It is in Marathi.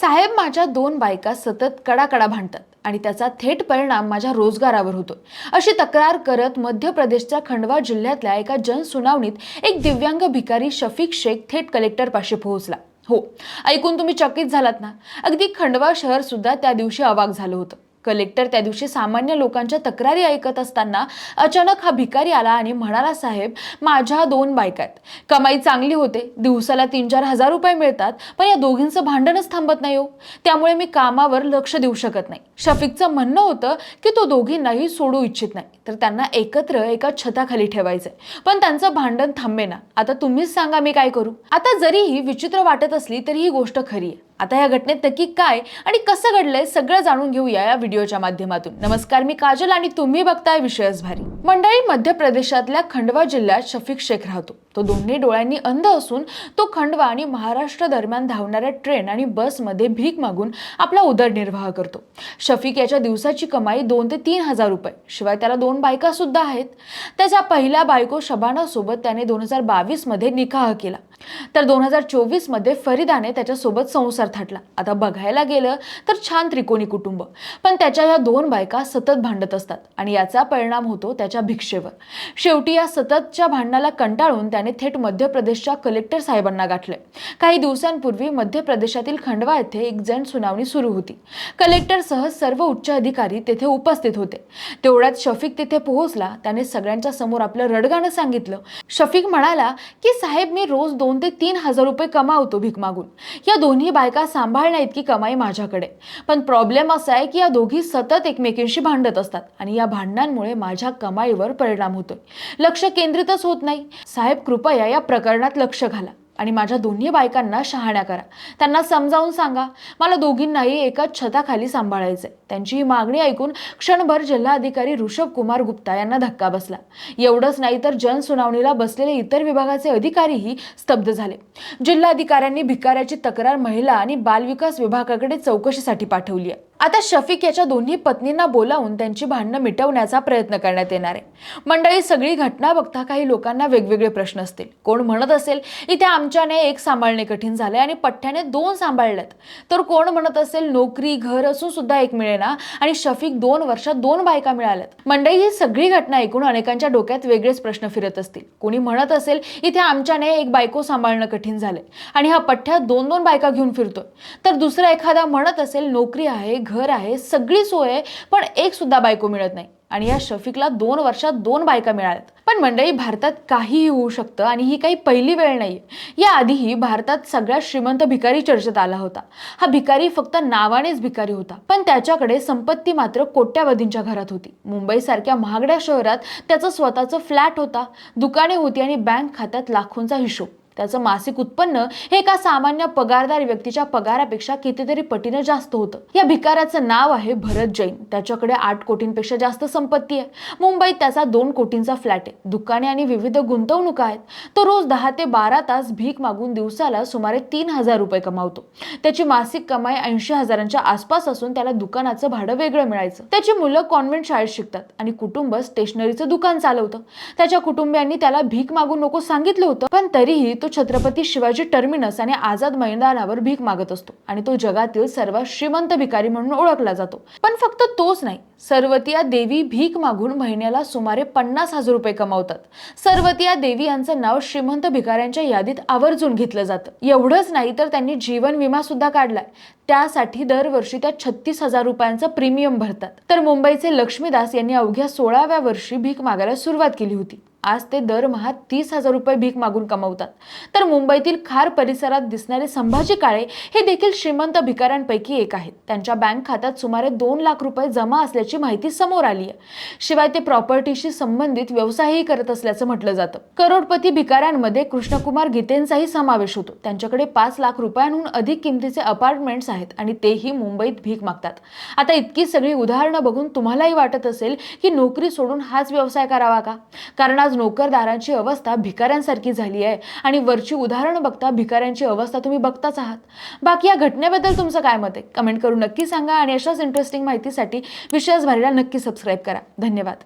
साहेब माझ्या दोन बायका सतत कडाकडा भांडतात आणि त्याचा थेट परिणाम माझ्या रोजगारावर होतो. अशी तक्रार करत मध्य प्रदेशच्या खंडवा जिल्ह्यातल्या एका जनसुनावणीत एक दिव्यांग भिकारी शफीक शेख थेट कलेक्टरपाशी पोहोचला. हो ऐकून तुम्ही चकित झालात ना? अगदी खंडवा शहर सुद्धा त्या दिवशी अवाक झालं होतं. कलेक्टर त्या दिवशी सामान्य लोकांच्या तक्रारी ऐकत असताना अचानक हा भिकारी आला आणि म्हणाला साहेब माझ्या दोन बायका आहेत. कमाई चांगली होते दिवसाला तीन चार हजार रुपये मिळतात पण या दोघींचं भांडणच थांबत नाही हो. त्यामुळे मी कामावर लक्ष देऊ शकत नाही. शफीकचं म्हणणं होतं की तो दोघींनाही सोडू इच्छित नाही. तर त्यांना एकत्र एका छताखाली ठेवायचंय. पण त्यांचं भांडण थांबे ना आता तुम्हीच सांगा मी काय करू. आता जरी ही विचित्र वाटत असली तरी ही गोष्ट खरी आहे. आता या घटनेत नक्की काय आणि कसं घडलंय सगळं जाणून घेऊया या व्हिडिओच्या माध्यमातून. नमस्कार मी काजल आणि तुम्ही बघताय विषयच भारी. मंडळी मध्य प्रदेशातल्या खंडवा जिल्ह्यात शफीक शेख राहतो. तो दोन्ही डोळ्यांनी अंध असून तो खंडवा आणि महाराष्ट्र दरम्यान धावणाऱ्या ट्रेन आणि बसमध्ये भीक मागून आपला उदरनिर्वाह करतो. शफीक याच्या दिवसाची कमाई दोन ते तीन हजार रुपये. शिवाय त्याला दोन बायका सुद्धा आहेत. त्याच्या पहिल्या बायको शबाना सोबत त्याने दोन हजार बावीसमध्ये निकाह केला. तर दोन हजार चोवीसमध्ये फरीदाने त्याच्यासोबत संसार थाटला. आता बघायला गेलं तर छान त्रिकोणी कुटुंब. पण त्याच्या या दोन बायका सतत भांडत असतात आणि याचा परिणाम होतो त्याच्या भिक्षेवर. शेवटी या सततच्या भांडणाला कंटाळून त्याने थेट मध्य प्रदेशच्या कलेक्टर साहेबांना गाठले काही दिवसांपूर्वी मध्य प्रदेशातील खंडवा येथे एक जण सुनावणी सुरू होती. कलेक्टरसह सर्व उच्च अधिकारी तेथे उपस्थित होते. तेवढ्यात शफीक तिथे पोहोचला. त्याने सगळ्यांच्या समोर आपलं रडगाणं सांगितलं. शफीक म्हणाला की साहेब मी रोज दोन ते तीन हजार रुपये कमावतो भीक मागून. या दोन्ही बायका सांभाळण्या इतकी कमाई माझ्याकडे. पण प्रॉब्लेम असा आहे की या दोघी सतत एकमेकींशी भांडत असतात आणि या भांडणांमुळे माझ्या कमाईवर परिणाम होतोय. लक्ष केंद्रितच होत नाही. साहेब कृपया या प्रकरणात लक्ष घाला. आणि माझ्या दोन्ही बायकांना शहाण्या करा. त्यांना समजावून सांगा मला दोघींनाही एकाच छताखाली सांभाळायचंय. त्यांची ही मागणी ऐकून क्षणभर जिल्हाधिकारी ऋषभ कुमार गुप्ता यांना धक्का बसला. एवढंच नाही तर जनसुनावणीला बसलेले इतर विभागाचे अधिकारीही स्तब्ध झाले. जिल्हाधिकाऱ्यांनी भिकाऱ्याची तक्रार महिला आणि बालविकास विभागाकडे चौकशीसाठी पाठवली आहे. आता शफीक याच्या दोन्ही पत्नींना बोलावून त्यांची भांडणं मिटवण्याचा प्रयत्न करण्यात येणार आहे. मंडळी सगळी घटना बघता काही लोकांना वेगवेगळे प्रश्न असतील. कोण म्हणत असेल इथे आमच्याने एक सांभाळणे कठीण झालंय आणि पठ्ठ्याने दोन सांभाळल्यात तर कोण म्हणत असेल नोकरी घर असून सुद्धा एक मिळेना आणि शफीक दोन वर्षात दोन बायका मिळाल्यात. मंडळी ही सगळी घटना ऐकून अनेकांच्या डोक्यात वेगळेच प्रश्न फिरत असतील. कोणी म्हणत असेल इथे आमच्याने एक बायको सांभाळणं कठीण झालंय आणि हा पठ्ठ्या दोन दोन बायका घेऊन फिरतोय. तर दुसरा एखादा म्हणत असेल नोकरी आहे घर आहे सगळी सोय आहे पण एक सुद्धा बायको मिळत नाही. आणि या शफीकला दोन वर्षात दोन बायका मिळाल्यात. पण मंडळी भारतात काहीही होऊ शकतं आणि ही काही पहिली वेळ नाही. या आधीही भारतात सगळ्यात श्रीमंत भिकारी चर्चेत आला होता. हा भिकारी फक्त नावानेच भिकारी होता. पण त्याच्याकडे संपत्ती मात्र कोट्यावधींच्या घरात होती. मुंबईसारख्या महागड्या शहरात त्याचं स्वतःचं फ्लॅट होता. दुकाने होती आणि बँक खात्यात लाखोंचा हिशोब. त्याचं मासिक उत्पन्न हे एका सामान्य पगारदार व्यक्तीच्या पगारापेक्षा कितीतरी पटीनं जास्त होतं. या भिकाऱ्याचं नाव आहे भरत जैन. त्याच्याकडे आठ कोटींपेक्षा जास्त संपत्ती आहे. मुंबईत त्याचा दोन कोटींचा फ्लॅट आहे. दुकाने आणि विविध गुंतवणुका आहेत. तो रोज दहा ते बारा तास भीक मागून दिवसाला सुमारे तीन हजार रुपये कमावतो. त्याची मासिक कमाई ऐंशी हजारांच्या आसपास असून त्याला दुकानाचं भाडं वेगळं मिळायचं. त्याची मुलं कॉन्व्हेंट शाळेत शिकतात आणि कुटुंब स्टेशनरीचं दुकान चालवतं. त्याच्या कुटुंबियांनी त्याला भीक मागून नको सांगितलं होतं पण तरीही तो छत्रपती शिवाजी टर्मिनस आणि आझाद मैदानावर भीक मागत असतो आणि तो जगातील सर्वात श्रीमंत भिकारी म्हणून ओळखला जातो. पण फक्त तोच नाही सर्वतिया देवी भीक मागून महिन्याला सुमारे पन्नास हजार रुपये कमावतात. सर्वतिया देवी यांचं नाव श्रीमंत भिकाऱ्यांच्या यादीत आवर्जून घेतलं जातं. एवढंच नाही तर त्यांनी जीवन विमा सुद्धा काढलाय. त्यासाठी दरवर्षी त्या छत्तीस हजार रुपयांचं प्रीमियम भरतात. तर मुंबईचे लक्ष्मीदास यांनी अवघ्या सोळाव्या वर्षी भीक मागायला सुरुवात केली होती. आज ते दरमहा तीस हजार रुपये भीक मागून कमवतात. तर मुंबईतील खार परिसरात दिसणारे संभाजी काळे हे देखील श्रीमंत भिकाऱ्यांपैकी एक आहेत. त्यांच्या बँक खात्यात सुमारे दोन लाख रुपये जमा असल्याची माहिती समोर आली आहे. शिवाय ते प्रॉपर्टीशी संबंधित व्यवसायही करत असल्याचं म्हटलं जातं. करोडपती भिकाऱ्यांमध्ये कृष्णकुमार गीतेंचाही समावेश होतो. त्यांच्याकडे पाच लाख रुपयांहून अधिक किमतीचे अपार्टमेंट्स आहेत आणि तेही मुंबईत भीक मागतात. आता इतकी सगळी उदाहरणं बघून तुम्हालाही वाटत असेल की नोकरी सोडून हाच व्यवसाय करावा का? कारण आज नोकरदारांची अवस्था भिकाऱ्यांसारखी झाली आहे. आणि वरची उदाहरणं बघता भिकाऱ्यांची अवस्था तुम्ही बघताच आहात. बाकी या घटनेबद्दल तुमचं काय मत आहे? कमेंट करून नक्की सांगा आणि अशाच इंटरेस्टिंग माहितीसाठी विशेष भारीला नक्की सबस्क्राईब करा. धन्यवाद.